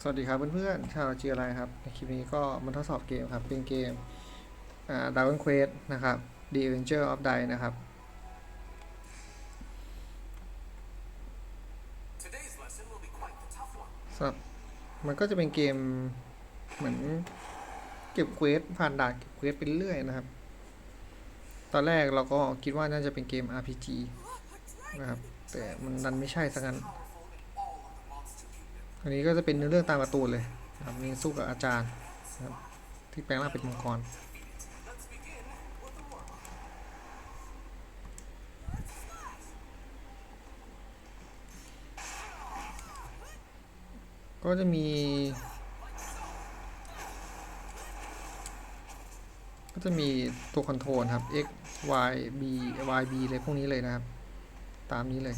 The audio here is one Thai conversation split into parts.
สวัสดีครับเพื่อนๆชาวจีอะไรครับในคลิปนี้ก็มาทดสอบเกมครับ เป็นเกมอ่า Dragon Quest นะครับ The Avenger of Die นะครับสับ มันก็จะเป็นเกมเหมือนเก็บเควสผ่านด่านเก็บเควสไปเรื่อยนะครับ ตอนแรกเราก็คิดว่าน่าจะเป็นเกม RPG นะครับ แต่มันดันไม่ใช่สักงั้น อันนี้ก็จะเป็นเนื้อเรื่องตามการ์ตูเลยนะครับมีสู้กับอาจารย์นะครับที่แปลงร่างเป็นมังกรก็จะมี ก็จะมีตัวคอนโทรลครับ x y b y b อะไรพวกนี้เลยนะครับ ตามนี้เลย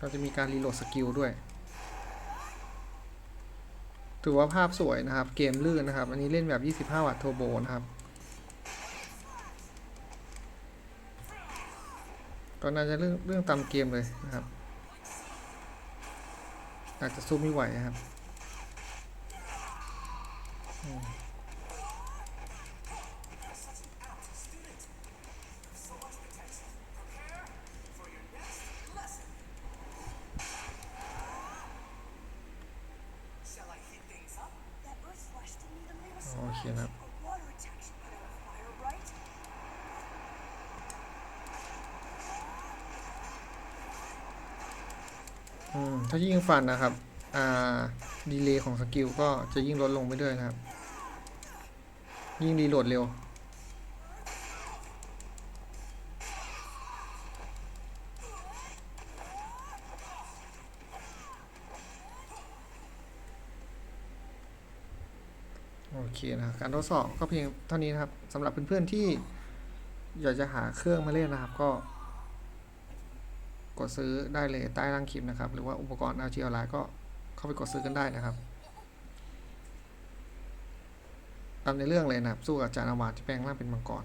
ก็จะมีการรีโหลดสกิลด้วย ถือว่าภาพสวยนะครับ เกมลื่นนะครับ อันนี้เล่นแบบ 25 วัตต์โทโบนะครับ ก็น่าจะเรื่องเรื่องตามเกมเลยนะครับ อาจจะสู้ไม่ไหวครับ นะครับถ้ายิ่งฟันนะครับ อ่า ดีเลย์ของสกิลก็จะยิ่งลดลงไปด้วยนะครับ ยิ่งรีโหลดเร็ว โอเคนะการทดสอบก็เพียงเท่านี้นะครับสำหรับเพื่อนๆที่อยากจะหาเครื่องมาเล่นนะครับก็ กดซื้อได้เลยใต้ล่างคลิปนะครับ หรือว่าอุปกรณ์ LG ออนไลน์ก็เข้าไปกดซื้อกันได้นะครับตามในเรื่องเลยนะครับ สู้กับจานอาวาที่แปลงร่างเป็นมังกร